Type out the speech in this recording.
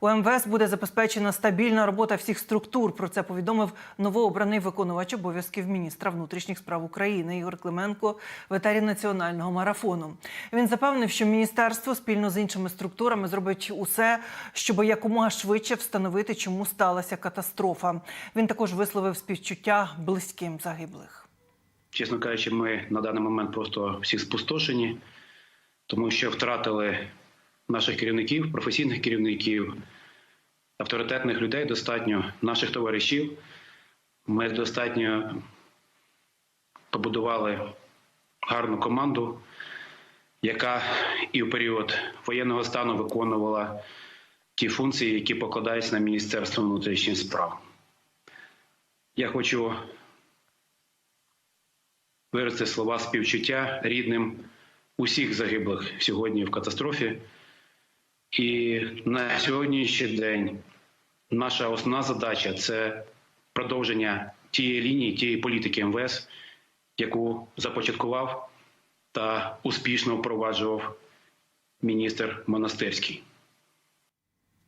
У МВС буде забезпечена стабільна робота всіх структур. Про це повідомив новообраний виконувач обов'язків міністра внутрішніх справ України Ігор Клименко в етері національного марафону. Він запевнив, що міністерство спільно з іншими структурами зробить усе, щоб якомога швидше встановити, чому сталася катастрофа. Він також висловив співчуття близьким загиблих. Чесно кажучи, ми на даний момент просто всі спустошені, тому що втратили наших керівників, професійних керівників, авторитетних людей достатньо, наших товаришів. Ми достатньо побудували гарну команду, яка і в період воєнного стану виконувала ті функції, які покладаються на Міністерство внутрішніх справ. Я хочу виразити слова співчуття рідним усіх загиблих сьогодні в катастрофі. І на сьогоднішній день наша основна задача це продовження тієї лінії, тієї політики МВС, яку започаткував та успішно впроваджував міністр Монастирський.